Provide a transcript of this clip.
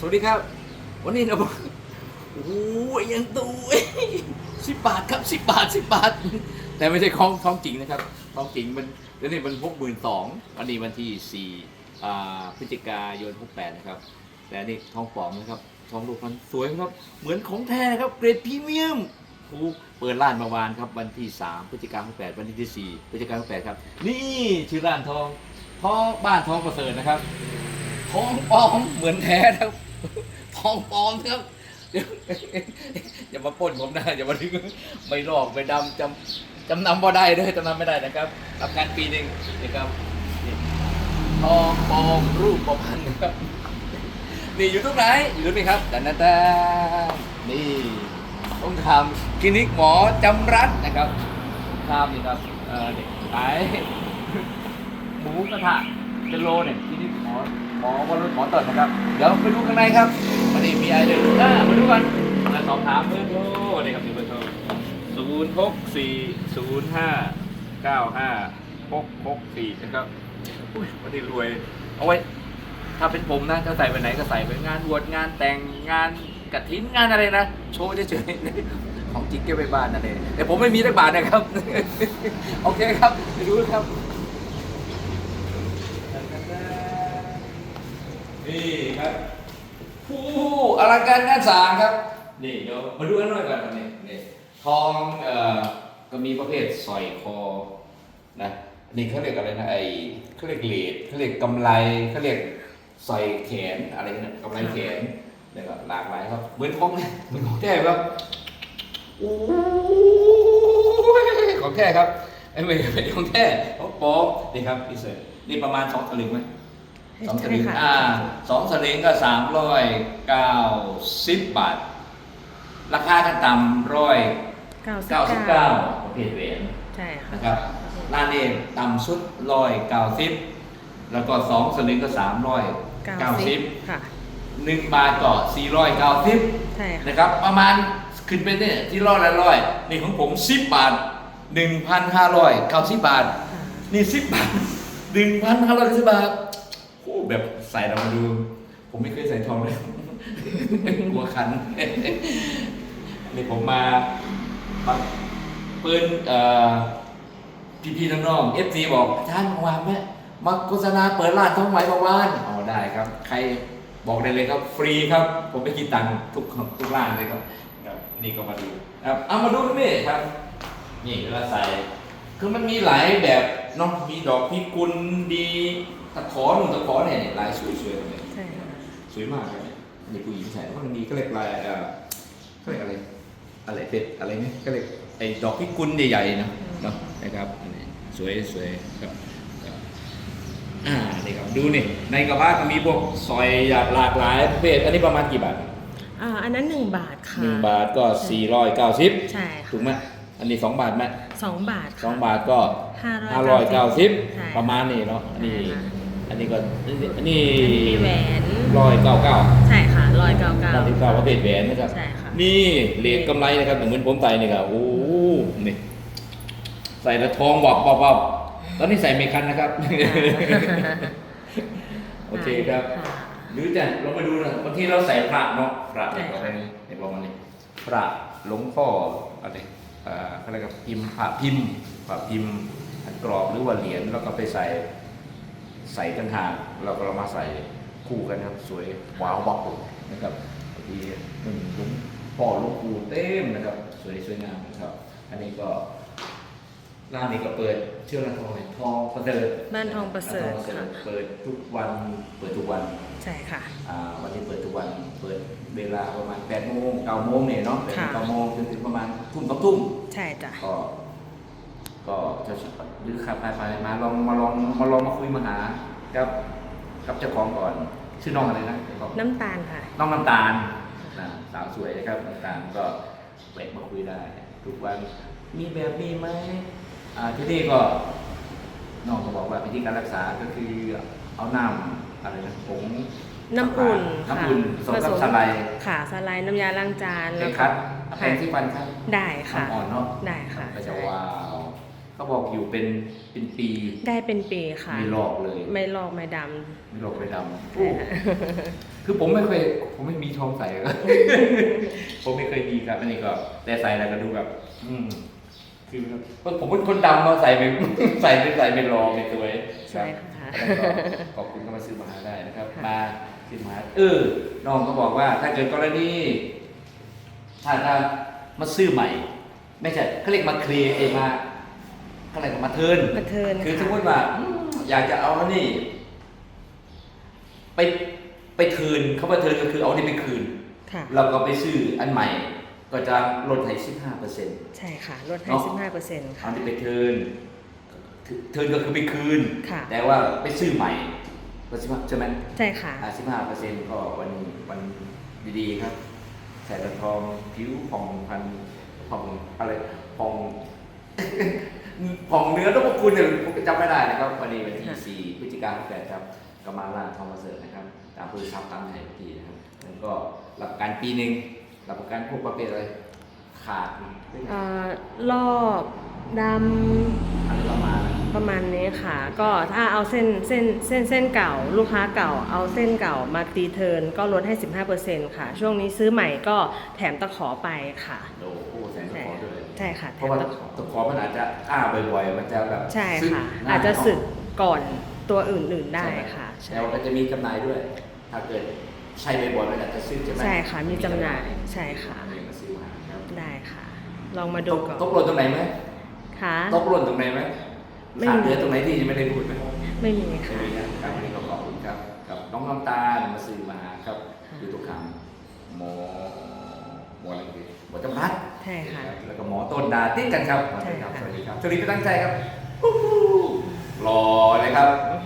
สวัสดีครับ วันนี้เราบโอ้โหยังตู้สิบบาทครับสิบบาทสิบบาท แต่ไม่ใช่ของทองจริงนะครับทองจริงมันเดี๋ยวนี้มันพกหมื่นสองวันนี้วันที่สี่พฤศจิกายนหกแปดนะครับ แต่นี่ทองปลอมนะครับทองรูปมันสวยครับ เหมือนของแท้ครับเกรดพรีเมียมโอ้โหเปิดร้านเมื่อวานครับวันที่3พฤศจิกายน68วันที่4พฤศจิกายน68ครับ นี่ชื่อร้านทองทองบ้านทองประเสริฐนะครับทองปลอมเหมือนแท้ครับ ทองปลอมครับเดี๋ยวอย่ามาปล้นผมนะอย่ามาดึงไม่ลอกไม่ดำจำจำนำบ่ได้เลยจำนำไม่ได้นะครับรับงานปีหนึ่งนะครับทองปลอมรูปประพันธ์นะครับนี่อยู่ตรงไหนอยู่ตรงนี้ครับดันดันดันนี่ต้องทำคลินิกหมอจำรัดนะครับทำนี่ครับเออนี่ขายหมูกระทะ เป็นโลเนี่ยคลินิกหมอหมอวันรุ่นหมอเติร์ดนะครับ เดี๋ยวไปดูข้างในครับวันนี้มีอะไรเดี๋ยอ่ามาดูกันมาสอบถามเบอร์โทรนี่ครับมีเบอร์โทรศูนย์หกสี่ศูนย์ห้าเก้าห้าหกหกสี่นะครับอุ้ยวันนี้รวย เอาไว้ ถ้าเป็นผมนะจะใส่ไปไหนก็ใส่ไปงานบวชงานแต่งงานกฐินงานอะไรนะ โชว์เฉยๆของจริงเก็บไปบ้านนั่นเองแต่ผมไม่มีสักบาทนะครับ โอเคครับไปดูครับ นี่ครับผู้อลังการงานสร้างครับ นี่เดี๋ยวมาดูกันหน่อยก่อนครับนี่นี่ทองเอ่อก็มีประเภทสร้อยคอนะนี่เขาเรียกอะไรนะไอเขาเรียกเลดเขาเรียกกำไรเขาเรียกสร้อยแขนอะไรนะกำไรแขนเนี่ยก็หลากหลายครับเหมือนของเหมือนของแท้ครับโอ้ยของแท้ครับไอ้ไม่เป็นของแท้ของปลอมนี่ครับพี่เสร์นี่ประมาณสองสลึงไหม สองสลึงใช่ค่ะอ่าสองสลึงก็สามร้อยเก้าสิบบาท ราคาขั้นต่ำร้อยเก้าสิบเก้าสิบเก้าเก้าประเภทเหรียญใช่ค่ะนะครับร้านนี้ต่ำสุดร้อยเก้าสิบแล้วก็สองสลึงก็สามร้อยเก้าสิบค่ะหนึ่งบาทก็สี่ร้อยเก้าสิบใช่ค่ะนะครับ ประมาณขึ้นไปเนี่ยที่ร้อยละร้อยนี่ของผมสิบบาทหนึ่งพันห้าร้อยเก้าสิบบาทค่ะนี่สิบบาทหนึ่งพันห้าร้อยสิบบาทโอ้ แบบใส่เรามาดู ผมไม่เคยใส่ทองเลย กลัวคันนี่ผมมามาเปิดเอ่อพี่พี่ๆน้องๆเอฟซีบอกท่านวางไหมมาโฆษณาเปิดร้านท้องไหมประวานอ๋อได้ครับ ใครบอกได้เลยครับ ฟรีครับ ผมไม่คิดตังค์ทุกทุกร้านเลยครับครับนี่ก็มาดูครับเอามาดูกันนี่ครับ นี่เวลาใส่คือมันมีหลายแบบ เนาะมีดอกพิกุลดีตะขอหนุ่มตะขอเนี่ยลายสวยๆเลยใช่ค่ะสวยมากเลยนี่ผู้หญิงใส่เพราะมันมีก็เรียกลายเอ่อเขาเรียกอะไรอะไรเป็ดอะไรเนี่ยก็เรียกไอ้ดอกพิกุลใหญ่ๆนะเนาะนะครับอันนี้สวยสวยครับครับอ่านี่ครับดูนี่ในกระบะก็มีพวกซอยหลากหลายประเภทอันนี้ประมาณกี่บาทอ่าอันนั้นหนึ่งบาทค่ะหนึ่งบาทก็สี่ร้อยเก้าสิบใช่ค่ะถูกไหมอันนี้สองบาทไหม สองบาทค่ะสองบาทก็ห้าห้าร้อยเก้าสิบใช่ประมาณนี้เนาะอันนี้ใช่ค่ะอันนี้ก็อันนี้อันนี้มีแหวนร้อยเก้าเก้าใช่ค่ะร้อยเก้าเก้าเก้าสิบเก้าประเภทแหวนนะครับใช่ค่ะนี่เหรียญกำไรนะครับเหมือนผมใส่นี่ครับโอ้โหนี่ใส่แล้วทองบอกบอกบอกตอนนี้ใส่เมคันนะครับโอเคครับค่ะหรือจะลองไปดูนะบางทีเราใส่พระเนาะพระเนี่ยใช่เราค่ะไปในประมาณนี้พระหลวงพ่ออะไร เอ่ออะไรกับพิมพ์ผ่าพิมพ์ผ่าพิมพ์กรอบหรือว่าเหรียญแล้วก็ไปใส่ใส่ต่างหากเราก็เรามาใส่คู่กันครับ สวยว้าววับนะครับบางทีหนึ่งลุงพ่อหลวงปูเต็มนะครับ สวยสวยงามนะครับ อันนี้ก็ ร้านนี้ก็เปิดเชื่อร้านทองเลยทองประเสริฐบ้านทองประเสริฐานทองค่ะ เปิดทุกวันเปิดทุกวันใช่ค่ะอ่าวันนี้เปิดทุกวันเปิดเวลาประมาณ8โมง9โมงเนี่ยเนาะ8ค่ะเก้าโมงจนถึงประมาณทุ่มสองทุ่มใช่จ้ะก็ก็จะหรือขับไปไปมาลองมาลองมาลองมาคุยมาหากับกับเจ้าของก่อนชื่อน้องอะไรนะเดี๋ยวก่อนน้ำตาลค่ะน้องน้ำตาลนะสาวสวยนะครับน้ำตาลก็แวะมาคุยได้ ทุกวันมีแบบนี้ไหมอ่า ที่นี่ก็น้องก็บอกว่าวิธีการรักษาก็คือเอาน้ำอะไรนะผงน้ำอุ่นค่ะน้ำอุ่นผสมกับสไลด์ค่ะสไลด์น้ำยาล้างจานเคแล้วคัก็ดแปรงที่ฟันครับได้ค่ะอ่อนๆเนาะได้ค่ะก็จะใช่ว้าวเขาบอกอยู่เป็นเป็นปี ได้เป็นปีค่ะไม่ลอกเลย ไม่ลอกไม่ดไม่ลอกไม่ดำำใช่ค่ะคือผมไม่เคยผมไม่มีทองใส่ก็ผมไม่เคยมีครับอันนี้ก็แต่ใส่แล้วก็ดูแบบ อืม คือแบบผมเป็นคนดำมาใส่ไม่ใส่ไม่ใส่ไม่รอไม่สวยใช่ค่ะแล้วก็ขอบคุณก็มาซื้อมาหาได้นะครับ มาซื้อมาหาเออน้องก็บอกว่า ถ้าเกิดกรณีถ้าถ้ามาซื้อใหม่ ไม่ใช่เขาเรียกมาเคลียร์เองมาเขาเรียกว่ามาเทิร์นมาเทิร์นคือค่ะสมมติว่าอืมอยากจะเอาแล้วนี่ ไปไปคืนเขาว่าเทิร์นก็คือเอานี่ไปคืนค่ะเราก็ไปซื้ออันใหม่ ก็จะลดให้สิบห้าเปอร์เซ็นต์ ใช่ค่ะ ลดให้เนาะ สิบห้าเปอร์เซ็นต์เอาค่ะที่ไปเทิร์นเทิร์นก็คือไปคืน ค่ะ แต่ว่าไปซื้อใหม่ก็สิบห้าใช่ไหมใช่ค่ะ อ่าสิบห้าเปอร์เซ็นต์ก็วันวันดีๆครับใส่ตะทองผิวผ่องพันผ่องอะไรผ่อง ผ่องเนื้อต้องพวกคุณเนี่ยผมจำไม่ได้นะครับ วันนี้วันที่ค่ะ สี่พฤศจิกายนแปดครับก็มาล่าทองมาเสิร์ฟนะครับ ตามบริษัทตามไทยทีนะครับแล้วก็รับประกันปีหนึ่ง รับประกันพวกประเภทอะไรขาดเอ่อลอกดอะไรประมาณนั้นำประมาณนี้ค่ะ ก็ถ้าเอาเส้นเส้นเส้นเส้นเก่า ลูกค้าเก่า เอาเส้นเก่ามาตีเทิร์นก็ลดให้ 15%ค่ะ ช่วงนี้ซื้อใหม่ก็แถมตะขอไปค่ะโอ้โหแสนตะใช่ขอด้วยใช่ค่ะเพแถราะมว่าตะขอตะขอมันอาจจะอ้าบ่อยๆมันจะแบบใช่ซึกค่ะง่ยอาจจะเนสึกก่อนตัวอื่นๆได้ใช่หมค่ะใช่ แล้วก็จะมีจำหน่ายด้วย ถ้าเกิดใช้บ่อยๆมันอาจจะซึกใช่ไหมใช่ค่ะมีจำหน่าย ใช่ค่ะอันนี้มาซื้อมาครับได้ค่ะ ลองมาตดูกก่อนตกหล่นตรงไหนไหมค่ะตกหล่นตรงไหนไหมไม่ขาดมีเหลือตรงไหนที่ยังไม่ได้พูดไหมไม่มีไม่ค่ะมีนะครับวันนี้ก็ขอบคุณครับ กับน้องน้ำตาลมาซื้อมาครับค่ะอยู่ทุกคำหมอหมออะไรดีหมอจำรัดใช่ค่ะ แล้วก็หมอต้นดาติดกันครับใช่ค่ะสวัสดีครับสวัสดีครับสวัสดีพี่ตั้งใจครับฮู้ฮู้รอเลยครับอื